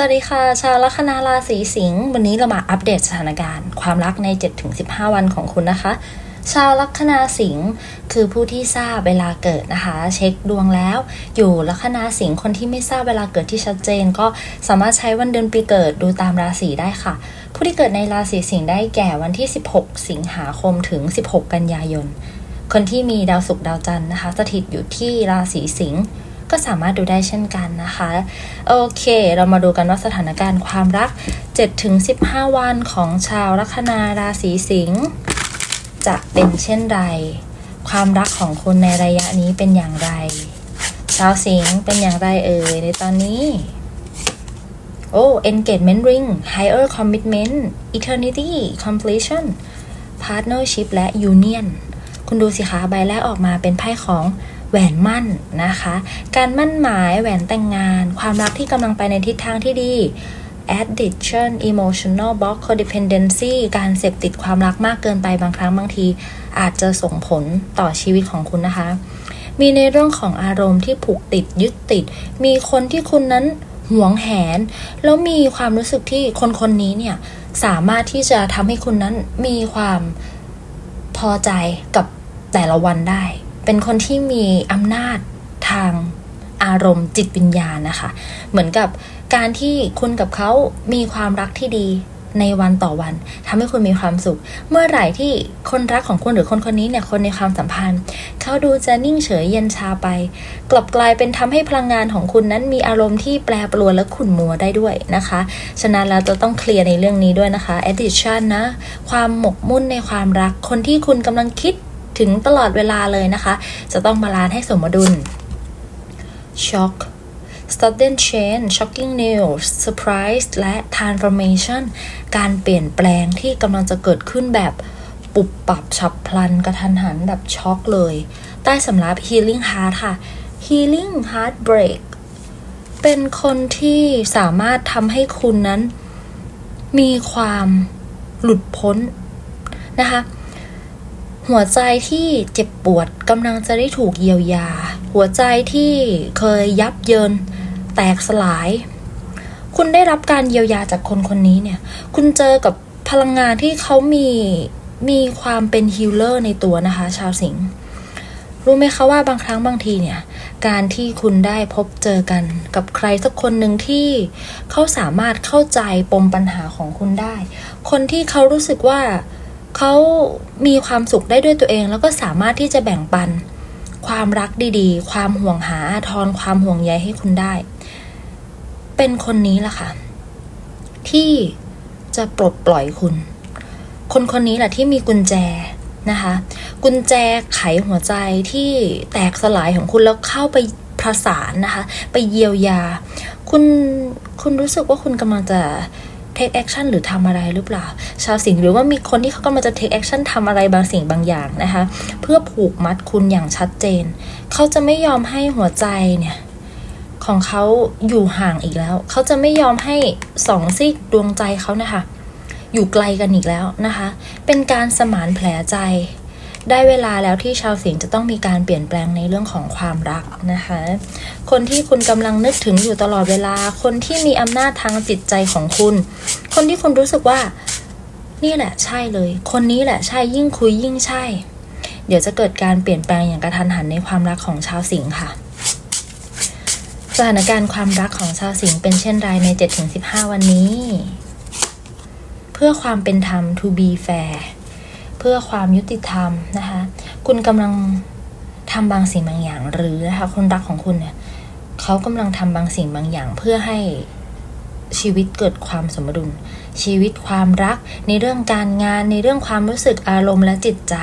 สวัสดีค่ะ ชาวลัคนาราศีสิงห์วันนี้เรามาอัปเดตสถานการณ์ ความรักใน 7-15 วันของคุณนะคะ ชาวลัคนาสิงห์คือผู้ที่ทราบเวลาเกิดนะคะ เช็คดวงแล้ว อยู่ลัคนาสิงห์คนที่ไม่ทราบเวลาเกิดที่ชัดเจน ก็สามารถใช้วันเดือนปีเกิดดูตามราศีได้ค่ะ ผู้ที่เกิดในราศีสิงห์ได้แก่วันที่ 16 สิงหาคมถึง 16 กันยายน คนที่มีดาวศุกร์ดาวจันทร์นะคะ สถิตอยู่ที่ราศีสิงห์ ก็สามารถดูได้เช่นกันนะคะ โอเค เรามาดูกันว่าสถานการณ์ความรัก 7-15 วันของชาวลัคนาราศีสิงห์จะเป็นเช่นไร ความรักของคุณในระยะนี้เป็นอย่างไร ชาวสิงห์เป็นอย่างไรเอ่ยในตอนนี้ โอ้ engagement ring higher commitment eternity completion partnership และ union คุณดูสิคะใบแรกออกมาเป็นไพ่ของ แหวนมั่นนะคะ การมั่นหมายแหวนแต่งงาน ความรักที่กำลังไปในทิศทางที่ดี addiction emotional block codependency การเสพติดความรักมากเกินไปบางครั้งบางที อาจจะส่งผลต่อชีวิตของคุณนะคะ มีในเรื่องของอารมณ์ที่ผูกติดยึดติด มีคนที่คุณนั้นหวงแหน แล้วมีความรู้สึกที่คนคนนี้เนี่ย สามารถที่จะทำให้คุณนั้นมีความพอใจกับแต่ละวันได้ เป็นคนที่มีอำนาจทางอารมณ์จิตวิญญาณนะคะ เหมือนกับการที่คุณกับเขามีความรักที่ดีในวันต่อวันทำให้คุณมีความสุข เมื่อไหร่ที่คนรักของคุณหรือคนคนนี้เนี่ยคนในความสัมพันธ์ เขาดูจะนิ่งเฉยเย็นชาไป กลับกลายเป็นทำให้พลังงานของคุณนั้นมีอารมณ์ที่แปรปรวนและขุ่นมัวได้ด้วยนะคะ ฉะนั้นเราจะต้องเคลียร์ในเรื่องนี้ด้วยนะคะ addiction นะ ความหมกมุ่นในความรัก คนที่คุณกำลังคิด ถึงตลอดเวลาเลยนะคะ จะต้องบาลานซ์ให้สมดุล shock sudden change shocking news surprise และ transformation การเปลี่ยนแปลงที่กำลังจะเกิดขึ้นแบบปุบปับฉับพลันกระทันหันแบบช็อกเลย ใต้สำรับ healing heart ค่ะ healing heartbreak เป็นคนที่สามารถทำให้คุณนั้น มีความหลุดพ้นนะคะ หัวใจที่เจ็บปวดกำลังจะได้ถูกเยียวยา หัวใจที่เคยยับเยิน แตกสลาย คุณได้รับการเยียวยาจากคนคนนี้เนี่ย คุณเจอกับพลังงานที่เขามีมีความเป็นฮิลเลอร์ในตัวนะคะ ชาวสิงห์รู้ไหมคะว่าบางครั้งบางทีเนี่ย การที่คุณได้พบเจอกันกับใครสักคนหนึ่งที่เขาสามารถเข้าใจปมปัญหาของคุณได้ คนที่เขารู้สึกว่า เขามีความสุขได้ด้วยตัวเอง แล้วก็สามารถที่จะแบ่งปัน ความรักดีๆ ความห่วงหาอาทรความห่วงใยให้คุณได้ เป็นคนนี้ล่ะค่ะ ที่จะปลดปล่อยคุณ คนคนนี้แหละที่มีกุญแจนะคะกุญแจไขหัวใจที่แตกสลายของคุณแล้วเข้าไปประสานนะคะ ไปเยียวยา คุณคุณรู้สึกว่าคุณกำลังจะ เทคแอคชั่นหรือทำอะไรหรือเปล่า ชาวสิงห์หรือว่ามีคนที่เขากำลังจะเทคแอคชั่นทำอะไรบางสิ่งบางอย่างนะคะ เพื่อผูกมัดคุณอย่างชัดเจน เขาจะไม่ยอมให้หัวใจเนี่ยของเขาอยู่ห่างอีกแล้ว เขาจะไม่ยอมให้สองซีกดวงใจเขานะคะ อยู่ไกลกันอีกแล้วนะคะ เป็นการสมานแผลใจ ได้เวลาแล้วที่ชาวสิงห์จะต้องมีการเปลี่ยนแปลงในเรื่องของความรักนะคะ คนที่คุณกำลังนึกถึงอยู่ตลอดเวลา คนที่มีอำนาจทางจิตใจของคุณ คนที่คุณรู้สึกว่า นี่แหละใช่เลย คนนี้แหละใช่ยิ่งคุยยิ่งใช่ เดี๋ยวจะเกิดการเปลี่ยนแปลงอย่างกระทันหันในความรักของชาวสิงห์ค่ะสถานการณ์ความรักของชาวสิงห์เป็นเช่นไรใน 7-15 วันนี้ เพื่อความเป็นธรรม to be fair เพื่อความยุติธรรมนะคะ คุณกำลังทำบางสิ่งบางอย่าง หรือนะคะคนรักของคุณเนี่ยเขากำลังทำบางสิ่งบางอย่าง เพื่อให้ชีวิตเกิดความสมดุล ชีวิตความรักในเรื่องการงานในเรื่องความรู้สึกอารมณ์และจิตใจ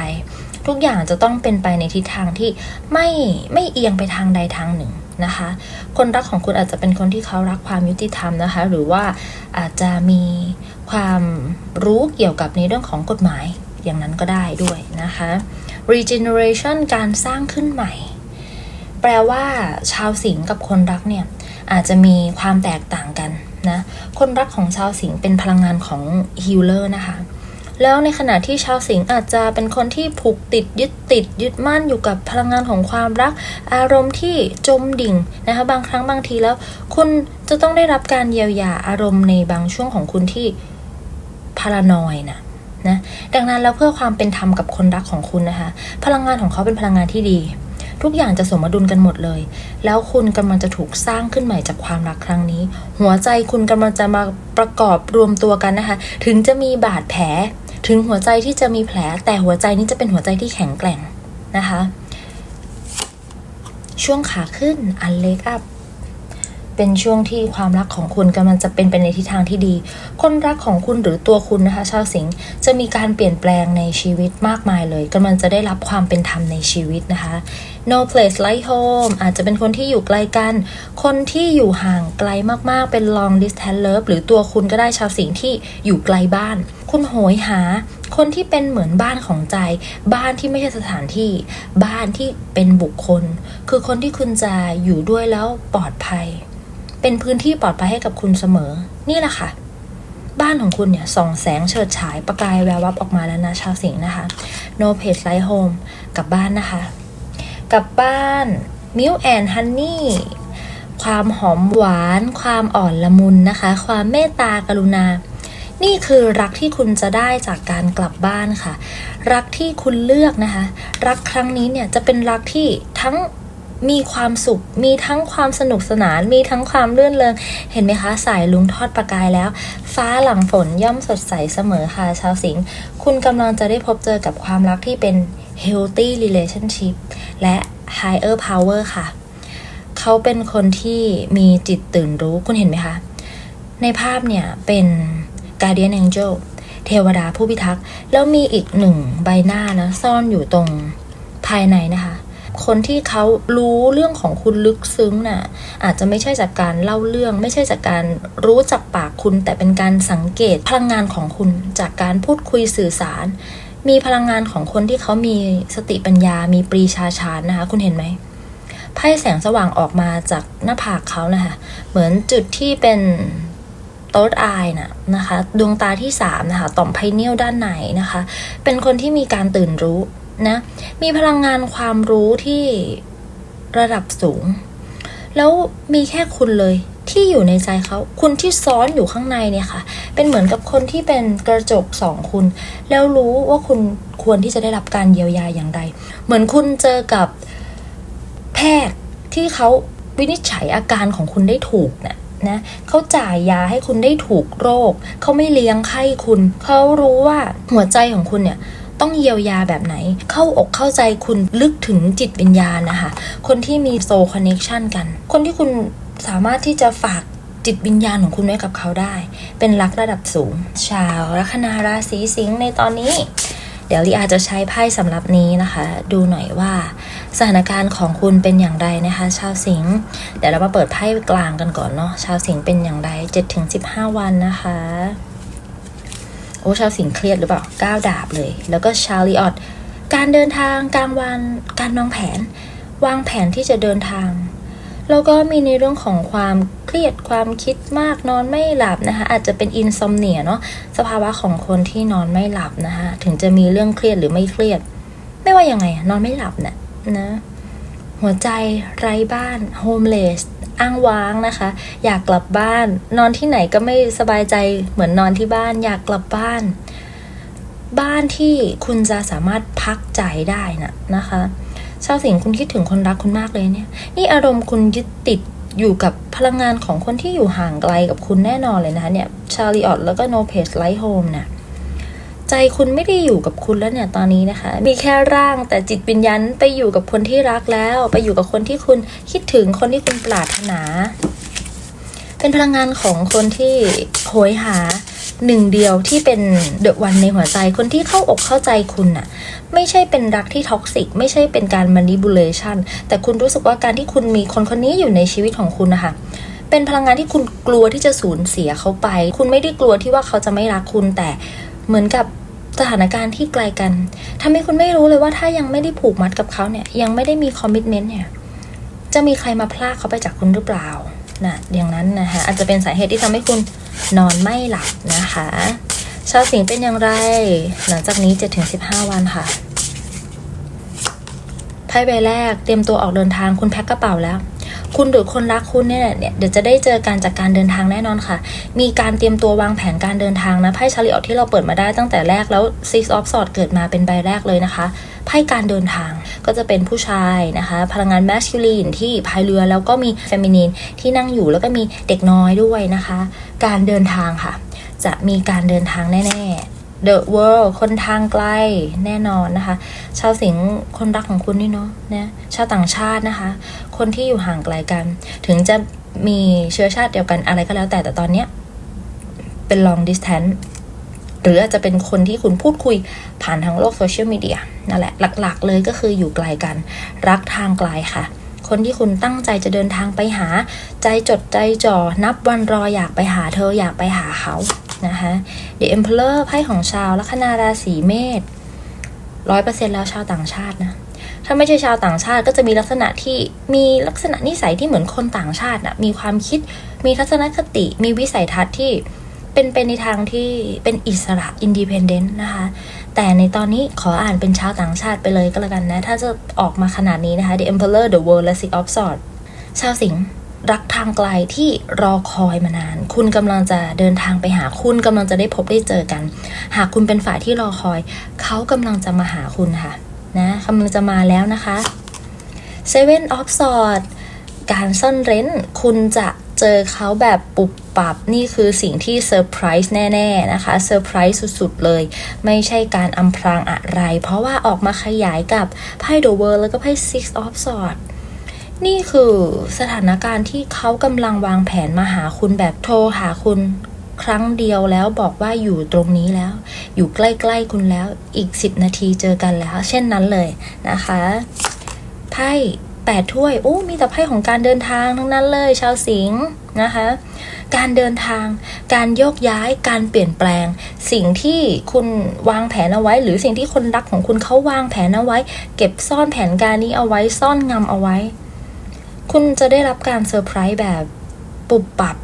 ทุกอย่างจะต้องเป็นไปในทิศทางที่ไม่ไม่เอียงไปทางใดทางหนึ่งนะคะ คนรักของคุณอาจจะเป็นคนที่เขารักความยุติธรรมนะคะ หรือว่าอาจจะมีความรู้เกี่ยวกับในเรื่องของกฎหมาย อย่างนั้นก็ได้ด้วยนะคะ regeneration การสร้างขึ้นใหม่ แปลว่าชาวสิงกับคนรักเนี่ยอาจจะมีความแตกต่างกันนะคนรักของชาวสิงเป็นพลังงานของฮิลเลอร์นะคะแล้วในขณะที่ชาวสิงห์อาจจะเป็นคนที่ผูกติดยึดติดยึดมั่นอยู่กับพลังงานของความรัก อารมณ์ที่จมดิ่งนะคะบางครั้งบางทีแล้ว คุณจะต้องได้รับการเยียวยาอารมณ์ในบางช่วงของคุณที่พารานอยนะ นะดังนั้นแล้วเพื่อความเป็นธรรมกับคนรักของคุณนะคะ พลังงานของเขาเป็นพลังงานที่ดี ทุกอย่างจะสมดุลกันหมดเลย แล้วคุณกำลังจะถูกสร้างขึ้นใหม่จากความรักครั้งนี้ หัวใจคุณกำลังจะมาประกอบรวมตัวกันนะคะ ถึงจะมีบาดแผล ถึงหัวใจที่จะมีแผล แต่หัวใจนี้จะเป็นหัวใจที่แข็งแกร่งนะคะ ช่วงขาขึ้นอันเล็กอัพ เป็นช่วงที่ความรักของคุณกำลังจะเป็นไปในทิศทางที่ดี คนรักของคุณหรือตัวคุณนะคะ ชาวสิงห์จะมีการเปลี่ยนแปลงในชีวิตมากมายเลยกำลังจะได้รับความเป็นธรรมในชีวิตนะคะ no place like home อาจจะเป็นคนที่อยู่ไกลกัน คนที่อยู่ห่างไกลมากๆ เป็น long distance love หรือตัวคุณก็ได้ชาวสิงห์ที่อยู่ไกลบ้าน คุณโหยหา คนที่เป็นเหมือนบ้านของใจ บ้านที่ไม่ใช่สถานที่ บ้านที่เป็นบุคคล คือคนที่คุณจะอยู่ด้วยแล้วปลอดภัย เป็นพื้นที่ปลอดภัยให้กับคุณเสมอ นี่แหละค่ะ บ้านของคุณเนี่ยส่องแสงเฉิดฉายประกายแวววับออกมาแล้วนะชาวสิงห์นะคะ no place like home กลับบ้านนะคะ กลับบ้าน milk and honey ความหอมหวาน ความอ่อนละมุนนะคะ ความเมตตากรุณา นี่คือรักที่คุณจะได้จากการกลับบ้านค่ะ รักที่คุณเลือกนะคะ รักครั้งนี้เนี่ยจะเป็นรักที่ทั้ง มีความสุข มีทั้งความสนุกสนาน มีทั้งความเลื่อนเลงเห็นไหมคะ สายลุงทอดประกายแล้ว ฟ้าหลังฝนย่อมสดใสเสมอค่ะชาวสิงห์ คุณกำลังจะได้พบเจอกับความรักที่เป็น healthy relationship และ higher power ค่ะ เขาเป็นคนที่มีจิตตื่นรู้ คุณเห็นไหมคะ ในภาพเนี่ยเป็น guardian angel เทวดาผู้พิทักษ์ แล้วมีอีกหนึ่งใบหน้านะซ่อนอยู่ตรงภายในนะคะ คนที่เขารู้เรื่องของคุณลึกซึ้งน่ะอาจจะไม่ใช่จากการเล่าเรื่อง ไม่ใช่จากการรู้จากปากคุณ แต่เป็นการสังเกตพลังงานของคุณจากการพูดคุยสื่อสาร มีพลังงานของคนที่เขามีสติปัญญา มีปรีชาชาญนะคะ คุณเห็นไหมไพ่แสงสว่างออกมาจากหน้าผากเขานะคะเหมือนจุดที่เป็นโต๊ดอายนะนะคะ ดวงตาที่สามนะคะ ต่อมไพเนียลด้านในนะคะ เป็นคนที่มีการตื่นรู้ นะ มีพลังงานความรู้ที่ระดับสูง แล้วมีแค่คุณเลยที่อยู่ในใจเขา คุณที่ซ้อนอยู่ข้างในเนี่ยค่ะ เป็นเหมือนกับคนที่เป็นกระจกสองคุณ แล้วรู้ว่าคุณควรที่จะได้รับการเยียวยาอย่างไร เหมือนคุณเจอกับแพทย์ที่เขาวินิจฉัยอาการของคุณได้ถูกนะนะเขาจ่ายยาให้คุณได้ถูกโรค เขาไม่เลี้ยงไข้คุณ เขารู้ว่าหัวใจของคุณเนี่ย ต้องเยียวยาแบบไหน เข้าอกเข้าใจคุณลึกถึงจิตวิญญาณนะคะ คนที่มีโซคอนเน c ชันกัน คนที่คุณสามารถที่จะฝากจิตวิญญาณของคุณไว้กับเขาได้ เป็นรักระดับสูง ชาวลัคนาราศีสิงห์ในตอนนี้ เดี๋ยวลีอาจจะใช้ไพ่สำหรับนี้นะคะ ดูหน่อยว่า สถานการณ์ของคุณเป็นอย่างไรนะคะ ชาวสิงห์เดี๋ยวเรามาเปิดไพ่กลางกันก่อนเนาะชาวสิงห์เป็นอย่างไร 7-15 วันนะคะ โอ้ชาวสิงเครียดหรือเปล่าก้าวดาบเลย แล้วก็ชาลีออตการเดินทางการวางการวางแผน วางแผนที่จะเดินทาง แล้วก็มีในเรื่องของความเครียดความคิดมากนอนไม่หลับนะคะ อาจจะเป็นอินซอมเนียเนาะสภาวะของคนที่นอนไม่หลับนะคะ ถึงจะมีเรื่องเครียดหรือไม่เครียด ไม่ว่ายังไงนอนไม่หลับเนะี่ยนะ หัวใจไร้บ้านโฮมเลสอ้างว้างนะคะ อยากกลับบ้าน นอนที่ไหนก็ไม่สบายใจเหมือนนอนที่บ้าน อยากกลับบ้าน บ้านที่คุณจะสามารถพักใจได้นะนะคะชาวสิงคุณคิดถึงคนรักคุณมากเลยเนี่ย นี่อารมณ์คุณยึดติดอยู่กับพลังงานของคนที่อยู่ห่างไกลกับคุณแน่นอนเลยนะคะเนี่ยชาลีออตแล้วก็โนเพสไลท์โฮมเนี่ย ใจคุณไม่ได้อยู่กับคุณแล้วเนี่ยตอนนี้นะคะ มีแค่ร่างแต่จิตวิญญาณไปอยู่กับคนที่รักแล้ว ไปอยู่กับคนที่คุณคิดถึงคนที่คุณปรารถนา เป็นพลังงานของคนที่โหยหาหนึ่งเดียวที่เป็นเดอะวันในหัวใจคนที่เข้าอกเข้าใจคุณน่ะ ไม่ใช่เป็นรักที่ท็อกซิก ไม่ใช่เป็นการ manipulation แต่คุณรู้สึกว่าการที่คุณมีคนคนนี้อยู่ในชีวิตของคุณนะคะเป็นพลังงานที่คุณกลัวที่จะสูญเสียเขาไป คุณไม่ได้กลัวที่ว่าเขาจะไม่รักคุณแต่ เหมือนกับสถานการณ์ที่ไกลกันทำให้คุณไม่รู้เลยว่าถ้ายังไม่ได้ผูกมัดกับเขาเนี่ย ยังไม่ได้มีคอมมิชเมนต์เนี่ย จะมีใครมาพลากเขาไปจากคุณหรือเปล่านะอย่างนั้นนะคะอาจจะเป็นสาเหตุที่ทำให้คุณนอนไม่หลับนะคะ ชาวสิงห์เป็นอย่างไร หลังจากนี้ 7-15 วันค่ะไพ่ใบแรกเตรียมตัวออกเดินทางคุณแพ็คกระเป๋าแล้ว คุณหรือคนรักคุณเนี่ยเนี่ยเดี๋ยวจะได้เจอการจากการเดินทางแน่นอนค่ะ มีการเตรียมตัววางแผนการเดินทางนะไพ่ชาริออตที่เราเปิดมาได้ตั้งแต่แรกแล้ว Six of Swords เกิดมาเป็นใบแรกเลยนะคะไพ่การเดินทางก็จะเป็นผู้ชายนะคะ พลังงานแมสคิลีนที่พายเรือแล้วก็มีเฟมินีนที่นั่งอยู่แล้วก็มีเด็กน้อยด้วยนะคะ การเดินทางค่ะ จะมีการเดินทางแน่ ๆ The World คนทางไกลแน่นอนนะคะ ชาวสิงห์คนรักของคุณนี่เนาะนะชาวต่างชาตินะคะ คนที่อยู่ห่างไกลกัน ถึงจะมีเชื้อชาติเดียวกันอะไรก็แล้วแต่แต่ตอนเนี้ยเป็น long distance หรืออาจจะเป็นคนที่คุณพูดคุยผ่านทางโลกโซเชียลมีเดียนั่นแหละ หลักๆ เลยก็คืออยู่ไกลกัน รักทางไกลค่ะ คนที่คุณตั้งใจจะเดินทางไปหา ใจจดใจจ่อนับวันรออยากไปหาเธออยากไปหาเขานะคะ The Emperor ไพ่ของชาวลัคนาราศีเมษร้อยเปอร์เซ็นแล้วชาวต่างชาตินะ ถ้าไม่ใช่ชาวต่างชาติก็จะมีลักษณะที่มีลักษณะนิสัยที่เหมือนคนต่างชาตินะมีความคิด มีทัศนคติ มีวิสัยทัศน์ที่เป็นเป็นในทางที่เป็นอิสระอินดีเพนเดนต์นะคะ แต่ในตอนนี้ขออ่านเป็นชาวต่างชาติไปเลยก็แล้วกันนะ ถ้าจะออกมาขนาดนี้นะคะ The Emperor The World และ Six of Swords ชาวสิงห์ รักทางไกลที่รอคอยมานาน คุณกำลังจะเดินทางไปหาคุณกำลังจะได้พบได้เจอกัน หากคุณเป็นฝ่ายที่รอคอย เขากำลังจะมาหาคุณค่ะนะกำลังจะมาแล้วนะคะ Seven of s w o r d การซ่อนเร้น คุณจะเจอเขาแบบปุบปับ นี่คือสิ่งที่เซอร์ไพรส์แน่ ๆ นะคะเซอร์ไพรส์สุด ๆ เลย ไม่ใช่การอำพรางอะไร เพราะว่าออกมาขยายกับไพ่ The World แล้วก็ไพ่ Six of Swords นี่คือสถานการณ์ที่เขากำลังวางแผนมาหาคุณแบบโทรหาคุณ ครั้งเดียวแล้วบอกว่าอยู่ตรงนี้แล้ว อยู่ใกล้ๆคุณแล้วอีก 10 นาทีเจอกันแล้ว เช่นนั้นเลยนะคะไพ่แปดถ้วยโอ้มีแต่ไพ่ของการเดินทางทั้งนั้นเลย ชาวสิงห์นะคะ การเดินทาง การโยกย้าย การเปลี่ยนแปลง สิ่งที่คุณวางแผนเอาไว้ หรือสิ่งที่คนรักของคุณเขาวางแผนเอาไว้ เก็บซ่อนแผนการนี้เอาไว้ซ่อนงำเอาไว้ คุณจะได้รับการเซอร์ไพรส์แบบปุบปับ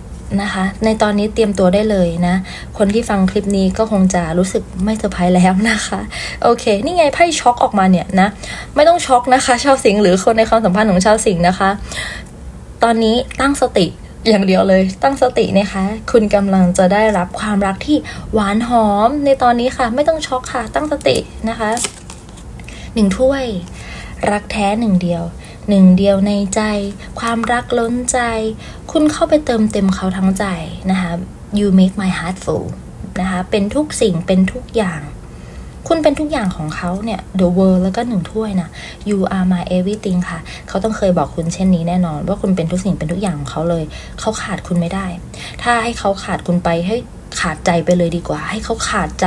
นะคะ ในตอนนี้เตรียมตัวได้เลยนะ คนที่ฟังคลิปนี้ก็คงจะรู้สึกไม่เซอร์ไพรส์แล้วนะคะ โอเค นี่ไงไพ่ช็อกออกมาเนี่ยนะ ไม่ต้องช็อกนะคะ ชาวสิงห์หรือคนในความสัมพันธ์ของชาวสิงห์นะคะ ตอนนี้ตั้งสติอย่างเดียวเลยตั้งสตินะคะ คุณกำลังจะได้รับความรักที่หวานหอมในตอนนี้ค่ะ ไม่ต้องช็อกค่ะ ตั้งสตินะคะหนึ่งถ้วย รักแท้หนึ่งเดียว หนึ่งเดียวในใจ ความรักล้นใจ คุณเข้าไปเติมเต็มเขาทั้งใจนะคะ you make my heart full นะคะ เป็นทุกสิ่งเป็นทุกอย่าง คุณเป็นทุกอย่างของเขาเนี่ย the world แล้วก็หนึ่งถ้วยนะ you are my everything ค่ะ เขาต้องเคยบอกคุณเช่นนี้แน่นอน ว่าคุณเป็นทุกสิ่งเป็นทุกอย่างของเขาเลย เขาขาดคุณไม่ได้ ถ้าให้เขาขาดคุณไปให้ขาดใจไปเลยดีกว่า ให้เขาขาดใจ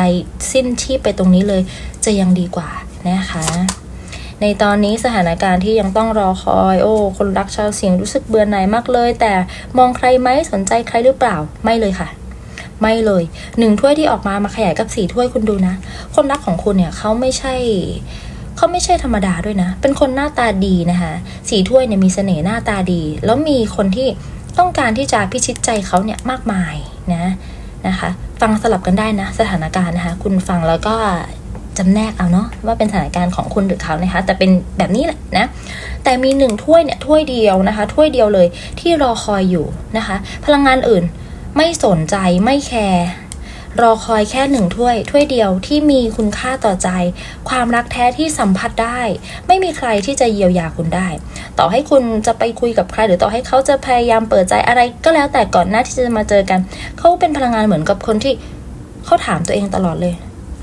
สิ้นชีพไปตรงนี้เลย จะยังดีกว่านะคะ ในตอนนี้สถานการณ์ที่ยังต้องรอคอย โอ้ คนรักชาวเสิงรู้สึกเบื่อหน่ายมากเลย แต่มองใครไหมสนใจใครหรือเปล่าไม่เลยค่ะ ไม่เลยหนึ่งถ้วยที่ออกมามาขยายกับสี่ถ้วยคุณดูนะ คนรักของคุณเนี่ยเขาไม่ใช่เขาไม่ใช่ธรรมดาด้วยนะ เป็นคนหน้าตาดีนะคะสีถ้วยเนี่ยมีเสน่ห์หน้าตาดี แล้วมีคนที่ต้องการที่จะพิชิตใจเขาเนี่ยมากมายนะนะคะ ฟังสลับกันได้นะ สถานการณ์นะคะ คุณฟังแล้วก็ จำแนกเอาเนาะว่าเป็นสถานการณ์ของคุณหรือเขานะคะ แต่เป็นแบบนี้แหละนะ แต่มีหนึ่งถ้วยเนี่ยถ้วยเดียวนะคะ ถ้วยเดียวเลยที่รอคอยอยู่นะคะ พลังงานอื่นไม่สนใจไม่แคร์รอคอยแค่หนึ่งถ้วย ถ้วยเดียวที่มีคุณค่าต่อใจ ความรักแท้ที่สัมผัสได้ ไม่มีใครที่จะเยียวยาคุณได้ ต่อให้คุณจะไปคุยกับใคร หรือต่อให้เขาจะพยายามเปิดใจอะไร ก็แล้วแต่ก่อนหน้าที่จะมาเจอกัน เขาเป็นพลังงานเหมือนกับคนที่เขาถามตัวเองตลอดเลย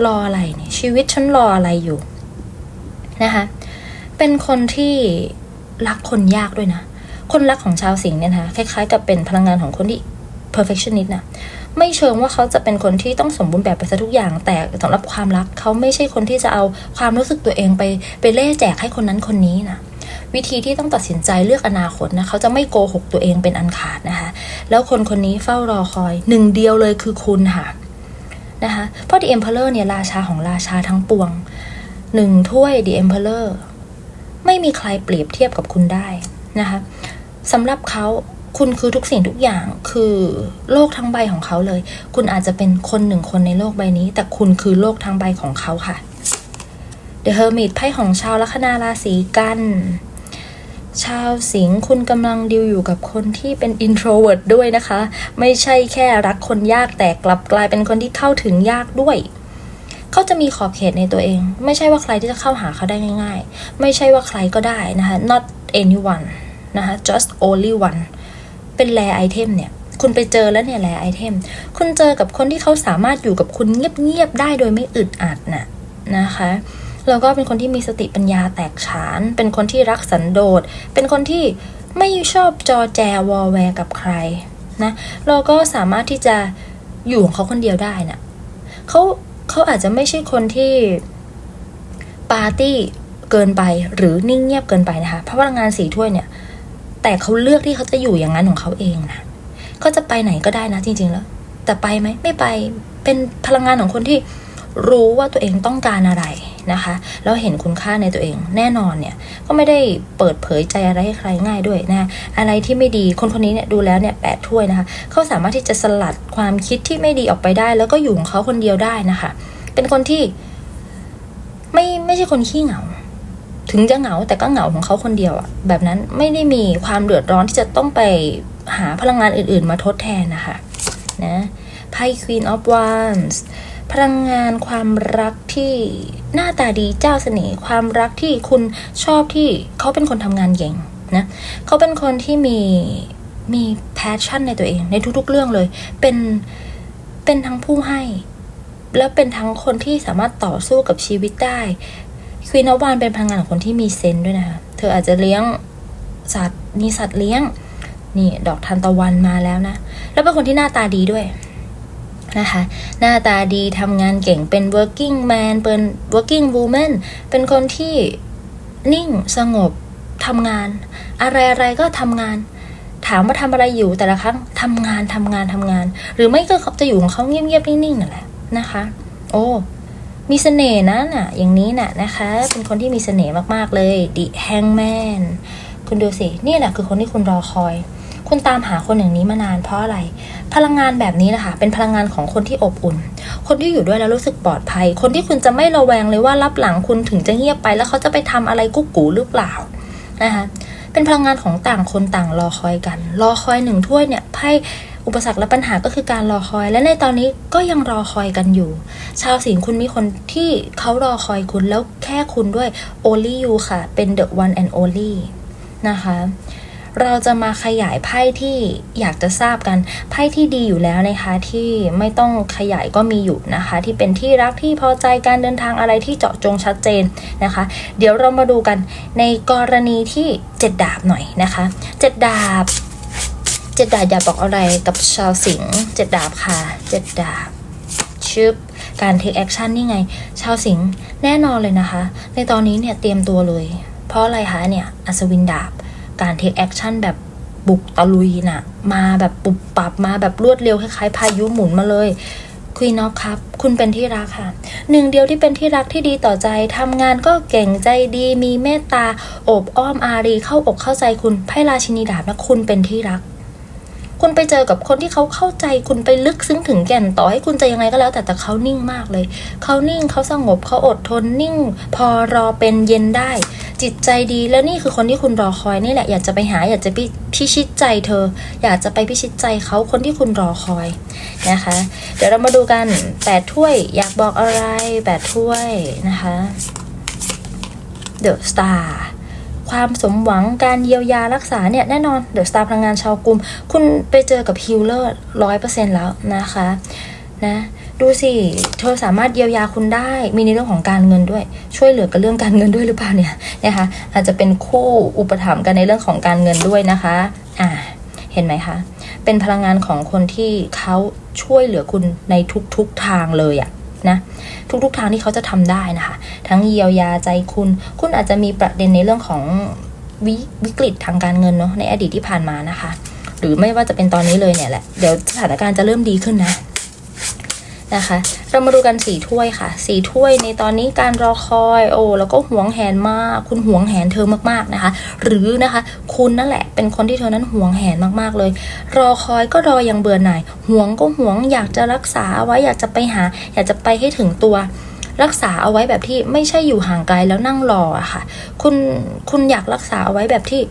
รออะไรเนี่ยชีวิตฉันรออะไรอยู่นะคะเป็นคนที่รักคนยากด้วยนะ คนรักของชาวสิงห์เนี่ยนะคะคล้ายๆกับเป็นพลังงานของคนที่ perfectionist นะไม่เชิงว่าเขาจะเป็นคนที่ต้องสมบูรณ์แบบไปซะทุกอย่าง แต่สำหรับความรักเขาไม่ใช่คนที่จะเอาความรู้สึกตัวเองไปไปเล่แจกให้คนนั้นคนนี้นะวิธีที่ต้องตัดสินใจเลือกอนาคตนะเขาจะไม่โกหกตัวเองเป็นอันขาดนะคะ แล้วคนคนนี้เฝ้ารอคอยหนึ่งเดียวเลยคือคุณค่ะ นะคะเพราะ The Emperor เนี่ยราชาของราชาทั้งปวงหนึ่งถ้วย The Emperor ไม่มีใครเปรียบเทียบกับคุณได้นะคะสำหรับเขาคุณคือทุกสิ่งทุกอย่างคือโลกทั้งใบของเขาเลย คุณอาจจะเป็นคนหนึ่งคนในโลกใบนี้ แต่คุณคือโลกทั้งใบของเขาค่ะ The Hermit ไพ่ของชาวลัคนาราศีกัน ชาวสิงห์คุณกำลังดิวอยู่กับคนที่เป็น introvert ด้วยนะคะ ไม่ใช่แค่รักคนยากแต่กลับกลายเป็นคนที่เข้าถึงยากด้วย เขาจะมีขอบเขตในตัวเอง ไม่ใช่ว่าใครที่จะเข้าหาเขาได้ง่าย ๆ ไม่ใช่ว่าใครก็ได้นะคะ not anyone นะคะ just only one เป็นแรไอเทมเนี่ย คุณไปเจอแล้วเนี่ยแรไอเทม คุณเจอกับคนที่เขาสามารถอยู่กับคุณเงียบๆได้โดยไม่อึดอัดน่ะนะคะ แล้วก็เป็นคนที่มีสติปัญญาแตกฉาน เป็นคนที่รักสันโดษ เป็นคนที่ไม่ชอบจอแจวอแวกับใครนะเราก็สามารถที่จะอยู่ของเขาคนเดียวได้นะเขาเขาอาจจะไม่ใช่คนที่ปาร์ตี้เกินไปหรือนิ่งเงียบเกินไปนะคะ เพราะว่าพลังงานสีถ้วยเนี่ย แต่เขาเลือกที่เขาจะอยู่อย่างนั้นของเขาเองนะเขาจะไปไหนก็ได้นะจริง ๆ แล้ว แต่ไปไหมไม่ไปเป็นพลังงานของคนที่รู้ว่าตัวเองต้องการอะไร นะคะแล้วเห็นคุณค่าในตัวเอง แน่นอนเนี่ยก็ไม่ได้เปิดเผยใจอะไรให้ใครง่ายด้วยนะอะไรที่ไม่ดีคนคนนี้เนี่ยดูแล้วเนี่ยแปดถ้วยนะคะเขาสามารถที่จะสลัดความคิดที่ไม่ดีออกไปได้ แล้วก็อยู่ของเขาคนเดียวได้นะคะ เป็นคนที่ไม่ไม่ใช่คนขี้เหงาถึงจะเหงาแต่ก็เหงาของเขาคนเดียวอะแบบนั้นไม่ได้มีความเดือดร้อนที่จะต้องไปหาพลังงานอื่น ๆ มาทดแทนนะคะนะไพ่ Queen of Wands พลังงานความรักที่หน้าตาดีเจ้าเสน่ห์ความรักที่คุณชอบที่เขาเป็นคนทำงานเก่งนะเขาเป็นคนที่มีมีแพชชั่นในตัวเอง ในทุกๆเรื่องเลย เป็นเป็นทั้งผู้ให้ แล้วเป็นทั้งคนที่สามารถต่อสู้กับชีวิตได้ควีนอวานเป็นพลังงานของคนที่มีเซนด้วยนะคะเธออาจจะเลี้ยงสัตว์มีสัตว์เลี้ยง นี่ดอกทานตะวันมาแล้วนะ แล้วเป็นคนที่หน้าตาดีด้วย นะคะ หน้าตาดีทำงานเก่งเป็น working man เป็น working woman เป็นคนที่นิ่งสงบทำงาน อะไรอะไรก็ทำงาน ถามว่าทำอะไรอยู่แต่ละครั้งทำงานทำงานทำงาน หรือไม่ก็เขาจะอยู่ของเขาเงียบๆนิ่งๆนั่นแหละนะคะ โอ้มีเสน่ห์นะน่ะ อย่างนี้น่ะนะคะ เป็นคนที่มีเสน่ห์มากๆเลย The Hangman คุณดูสิ นี่แหละคือคนที่คุณรอคอย คุณตามหาคนอย่างนี้มานานเพราะอะไร พลังงานแบบนี้นะคะเป็นพลังงานของคนที่อบอุ่น คนที่อยู่ด้วยแล้วรู้สึกปลอดภัย คนที่คุณจะไม่ระแวงเลยว่ารับหลังคุณถึงจะเงียบไป แล้วเขาจะไปทำอะไรกุ๊กกูหรือเปล่านะคะเป็นพลังงานของต่างคนต่างรอคอยกัน รอคอยหนึ่งถ้วยเนี่ยไพ่อุปสรรคและปัญหาก็คือการรอคอย และในตอนนี้ก็ยังรอคอยกันอยู่ ชาวสิงห์คุณมีคนที่เขารอคอยคุณแล้วแค่คุณด้วย only you ค่ะ เป็น the one and only นะคะ เราจะมาขยายไพ่ที่อยากจะทราบกันไพ่ที่ดีอยู่แล้วนะคะที่ไม่ต้องขยายก็มีอยู่นะคะ ที่เป็นที่รักที่พอใจการเดินทางอะไรที่เจาะจงชัดเจนนะคะ เดี๋ยวเรามาดูกันในกรณีที่เจ็ดดาบหน่อยนะคะเจ็ดดาบเจ็ดดาบอยากบอกอะไรกับชาวสิงห์เจ็ดดาบค่ะเจ็ดดาบชึบการเทคแอคชั่นนี่ไง ชาวสิงห์แน่นอนเลยนะคะ ในตอนนี้เนี่ยเตรียมตัวเลย เพราะอะไรคะเนี่ยอัศวินดาบ การเทคแอคชั่นแบบบุกตะลุยน่ะ มาแบบปุบปับมาแบบรวดเร็วคล้ายๆพายุหมุนมาเลยควีนอฟครับ คุณเป็นที่รักค่ะ หนึ่งเดียวที่เป็นที่รักที่ดีต่อใจทำงานก็เก่งใจดี มีเมตตา โอบอ้อมอารีเข้าอกเข้าใจคุณไพ่ราชินีดาบนะคุณเป็นที่รัก คุณไปเจอกับคนที่เขาเข้าใจคุณไปลึกซึ้งถึงแก่นต่อให้คุณจะยังไงก็แล้ว แต่แต่เขานิ่งมากเลย เขานิ่งเขาสงบเขาอดทนนิ่ง พอรอเป็นเย็นได้ จิตใจดีแล้วนี่คือคนที่คุณรอคอยนี่แหละอยากจะไปหาอยากจะพิพชิตใจเธอ อยากจะไปพิชิตใจเขาคนที่คุณรอคอยนะคะ เดี๋ยวเรามาดูกันแปดถ้วยอยากบอกอะไรแปดถ้วยนะคะ The Star ความสมหวังการเยียวยารักษาเนี่ยแน่นอนเดี๋ยวสตาร์พลังงานชาวกลุ่ม คุณไปเจอกับฮิลเลอร์ร้อยเปอร์เซ็นแล้วนะคะนะ ดูสิเธอสามารถเยียวยาคุณได้ มีในเรื่องของการเงินด้วย ช่วยเหลือกับเรื่องการเงินด้วยหรือเปล่าเนี่ยนะคะอาจจะเป็นคู่อุปถัมภ์กันในเรื่องของการเงินด้วยนะคะอ่าเห็นไหมคะ เป็นพลังงานของคนที่เขาช่วยเหลือคุณในทุกๆทางเลยอะนะทุกๆทางที่เขาจะทำได้นะคะ ทั้งเยียวยาใจคุณ คุณอาจจะมีประเด็นในเรื่องของวิวกฤตทางการเงินเนาะในอดีตที่ผ่านมานะคะ หรือไม่ว่าจะเป็นตอนนี้เลยเนี่ยแหละ เดี๋ยวสถานการณ์จะเริ่มดีขึ้นนะ นะคะ เรามาดูกันสีถ้วยค่ะสีถ้วยในตอนนี้การรอคอยโอ้แล้วก็หวงแหนมาก คุณหวงแหนเธอมากๆนะคะ หรือนะคะ คุณนั่นแหละเป็นคนที่เธอนั้นหวงแหนมากๆเลย รอคอยก็รออย่างเบื่อหน่ายหวงก็หวงอยากจะรักษาเอาไว้อยากจะไปหา อยากจะไปให้ถึงตัวรักษาเอาไว้แบบที่ไม่ใช่อยู่ห่างไกลแล้วนั่งรออะค่ะ คุณคุณอยากรักษาเอาไว้แบบที่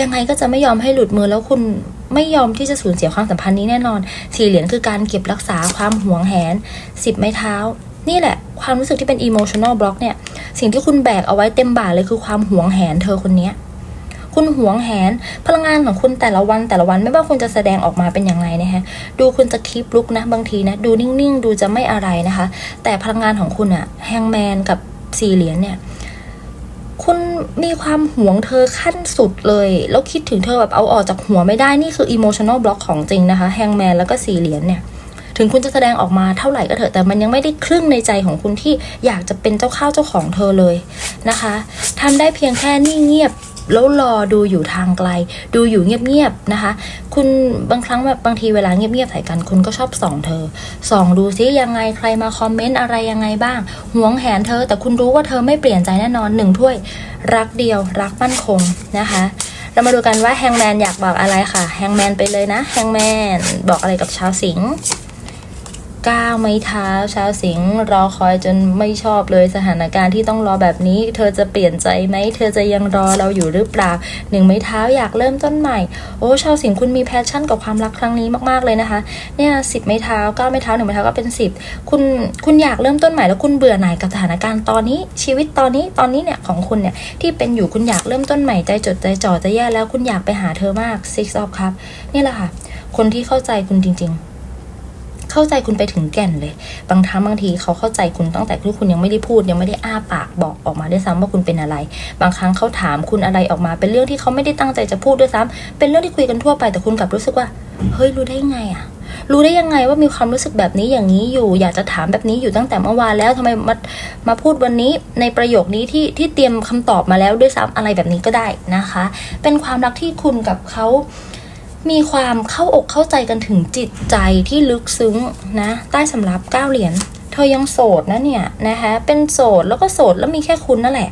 ยังไงก็จะไม่ยอมให้หลุดมือแล้วคุณ ไม่ยอมที่จะสูญเสียความสัมพันธ์นี้แน่นอน สี่เหรียญคือการเก็บรักษาความหวงแหนสิบไม้เท้า นี่แหละ ความรู้สึกที่เป็น emotional block เนี่ย สิ่งที่คุณแบกเอาไว้เต็มบ่าเลยคือความหวงแหนเธอคนนี้คุณหวงแหน พลังงานของคุณแต่ละวันแต่ละวันไม่ว่าคุณจะแสดงออกมาเป็นอย่างไรนะคะดูคุณจะคลิปลุกนะบางทีนะดูนิ่งๆ ดูจะไม่อะไรนะคะ แต่พลังงานของคุณอะแฮงแมนกับสี่เหรียญเนี่ย คุณ มีความหวงเธอขั้นสุดเลย แล้วคิดถึงเธอแบบเอาออกจากหัวไม่ได้นี่คืออิโมชันอลบล็อกของจริงนะคะแฮงแมนแล้วก็สี่เหรียญเนี่ยถึงคุณจะแสดงออกมาเท่าไหร่ก็เถอะแต่มันยังไม่ได้ครึ่งในใจของคุณที่อยากจะเป็นเจ้าข้าวเจ้าของเธอเลยนะคะทำได้เพียงแค่นิ่งเงียบ แล้วรอดูอยู่ทางไกล ดูอยู่เงียบๆนะคะ คุณบางครั้งแบบบางทีเวลาเงียบๆใส่กัน คุณก็ชอบส่องเธอ ส่องดูซิยังไงใครมาคอมเมนต์อะไรยังไงบ้างหวงแหนเธอ แต่คุณรู้ว่าเธอไม่เปลี่ยนใจแน่นอนหนึ่งถ้วย รักเดียว รักมั่นคงนะคะ เรามาดูกันว่าแฮงแมนอยากบอกอะไรค่ะแฮงแมนไปเลยนะแฮงแมนบอกอะไรกับชาวสิงห์ ก้าวไม้เท้าชาวสิงห์รอคอยจนไม่ชอบเลยสถานการณ์ที่ต้องรอแบบนี้ เธอจะเปลี่ยนใจไหมเธอจะยังรอเราอยู่หรือเปล่าหนึ่งไม้เท้าอยากเริ่มต้นใหม่โอ้ชาวสิงห์คุณมีแพชชั่นกับความรักครั้งนี้มากๆเลยนะคะเนี่ยสิบไม้เท้าเก้าไม้เท้าหนึ่งไม้เท้าก็เป็นสิบคุณคุณอยากเริ่มต้นใหม่แล้วคุณเบื่อหน่ายกับสถานการณ์ตอนนี้ ชีวิตตอนนี้ตอนนี้เนี่ยของคุณเนี่ยที่เป็นอยู่คุณอยากเริ่มต้นใหม่ใจจดใจจ่อจะแย่แล้วคุณอยากไปหาเธอมาก six of ครับนี่แหละค่ะ คนที่เข้าใจคุณจริง ๆ เข้าใจคุณไปถึงแก่นเลย บางครั้งบางทีเขาเข้าใจคุณตั้งแต่ที่คุณยังไม่ได้พูด ยังไม่ได้อ้าปากบอกออกมาด้วยซ้ำว่าคุณเป็นอะไร บางครั้งเขาถามคุณอะไรออกมา เป็นเรื่องที่เขาไม่ได้ตั้งใจจะพูดด้วยซ้ำเป็นเรื่องที่คุยกันทั่วไปแต่คุณกลับรู้สึกว่า เฮ้ยรู้ได้ไงอะรู้ได้ยังไงว่ามีความรู้สึกแบบนี้อย่างนี้อยู่ อยากจะถามแบบนี้อยู่ตั้งแต่เมื่อวานแล้วทำไมมามาพูดวันนี้ในประโยคนี้ที่ที่เตรียมคำตอบมาแล้วด้วยซ้ำอะไรแบบนี้ก็ได้นะคะ เป็นความรักที่คุณกับเขา มีความเข้าอกเข้าใจกันถึงจิตใจที่ลึกซึ้งนะใต้สำรับเก้าเหรียญเธอยังโสดนะเนี่ยนะคะเป็นโสดแล้วก็โสดแล้วมีแค่คุณนั่นแหละ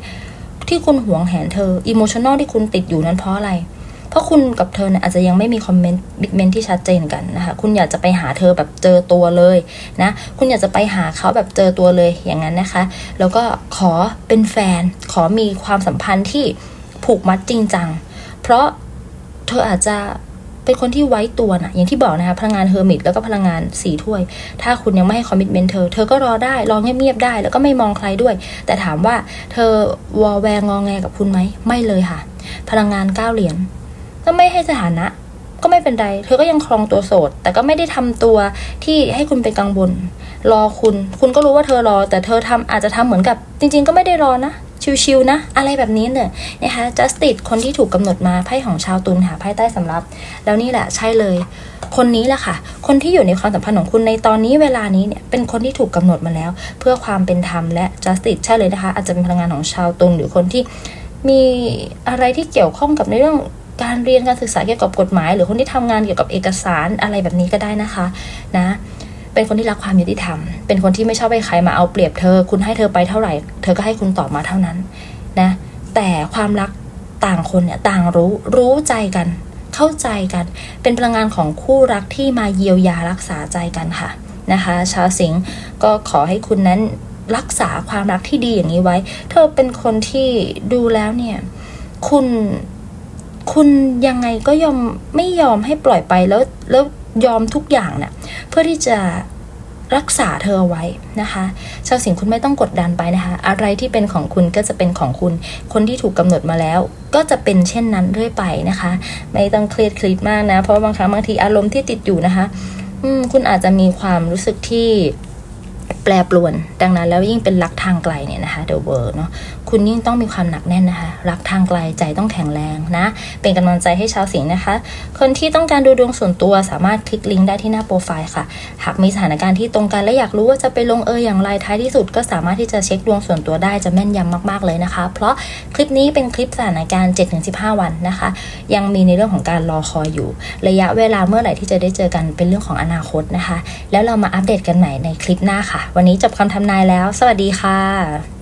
ที่คุณหวงแหนเธออิโมชัน a ลที่คุณติดอยู่นั้นเพราะอะไร เพราะคุณกับเธอเนี่ยอาจจะยังไม่มีคอมเมนต์บิ๊กเมนที่ชัดเจนกันนะคะคุณอยากจะไปหาเธอแบบเจอตัวเลยนะคุณอยากจะไปหาเขาแบบเจอตัวเลยอย่างนั้นนะคะ แล้วก็ขอเป็นแฟนขอมีความสัมพันธ์ที่ผูกมัดจริงจังเพราะเธออาจจะ เป็นคนที่ไว้ตัวนะอย่างที่บอกนะคะพลังงานเฮอร์มิตแล้วก็พลังงานสี่ถ้วย ถ้าคุณยังไม่ให้คอมมิชเมนต์เธอ เธอก็รอได้ รอเงียบๆได้ แล้วก็ไม่มองใครด้วย แต่ถามว่าเธอวอแวงงอแงกับคุณไหม ไม่เลยค่ะ พลังงานเก้าเหรียญก็ไม่ให้สถานะ ก็ไม่เป็นไร เธอก็ยังครองตัวโสด แต่ก็ไม่ได้ทำตัวที่ให้คุณเป็นกังวล รอคุณ คุณก็รู้ว่าเธอรอ แต่เธอทำอาจจะทำเหมือนกับ จริง ๆ ก็ไม่ได้รอนะ ชิวๆนะ อะไรแบบนี้เนี่ยนะคะ justice คนที่ถูกกำหนดมาไพ่ของชาวตุลค่ะไพ่ใต้สำรับ แล้วนี่แหละใช่เลย คนนี้แหละค่ะ คนที่อยู่ในความสัมพันธ์ของคุณในตอนนี้เวลานี้เนี่ยเป็นคนที่ถูกกำหนดมาแล้ว เพื่อความเป็นธรรมและ justice ใช่เลยนะคะ อาจจะเป็นพลังงานของชาวตุลหรือคนที่มีอะไรที่เกี่ยวข้องกับในเรื่องการเรียนการศึกษาเกี่ยวกับกฎหมาย หรือคนที่ทำงานเกี่ยวกับเอกสารอะไรแบบนี้ก็ได้นะคะ นะ เป็นคนที่รักความยุติธรรม เป็นคนที่ไม่ชอบให้ใครมาเอาเปรียบเธอ คุณให้เธอไปเท่าไหร่ เธอก็ให้คุณตอบมาเท่านั้นนะ แต่ความรักต่างคนเนี่ยต่างรู้รู้ใจกัน เข้าใจกัน เป็นพลังงานของคู่รักที่มาเยียวยารักษาใจกันค่ะนะคะ ชาวสิงห์ก็ขอให้คุณนั้นรักษาความรักที่ดีอย่างนี้ไว้ เธอเป็นคนที่ดูแล้วเนี่ย คุณคุณยังไงก็ยอมไม่ยอมให้ปล่อยไปแล้วแล้ว ยอมทุกอย่างเนี่ยเพื่อที่จะรักษาเธอไว้นะคะ ชาวสิงคุณไม่ต้องกดดันไปนะคะ อะไรที่เป็นของคุณก็จะเป็นของคุณ คนที่ถูกกำหนดมาแล้ว ก็จะเป็นเช่นนั้นเรื่อยไปนะคะ ไม่ต้องเครียดคลิดมากนะ เพราะบางครั้งบางทีอารมณ์ที่ติดอยู่นะคะ อืมคุณอาจจะมีความรู้สึกที่แปรปรวน ดังนั้นแล้วยิ่งเป็นรักทางไกลเนี่ยนะคะ The World เนาะคุณยิ่งต้องมีความหนักแน่นนะคะ รักทางไกลใจต้องแข็งแรงนะ เป็นกำลังใจให้ชาวสิงห์นะคะ คนที่ต้องการดูดวงส่วนตัวสามารถคลิกลิงก์ได้ที่หน้าโปรไฟล์ค่ะ หากมีสถานการณ์ที่ตรงกันและอยากรู้ว่าจะไปลงเอยอย่างไรท้ายที่สุด ก็สามารถที่จะเช็คดวงส่วนตัวได้จะแม่นยำมาก ๆเลยนะคะ เพราะคลิปนี้เป็นคลิปสถานการณ์ 7-15 วันนะคะ ยังมีในเรื่องของการรอคอยอยู่ ระยะเวลาเมื่อไหร่ที่จะได้เจอกันเป็นเรื่องของอนาคตนะคะ แล้วเรามาอัปเดตกันใหม่ในคลิปหน้าค่ะ วันนี้จบคำทำนายแล้ว สวัสดีค่ะ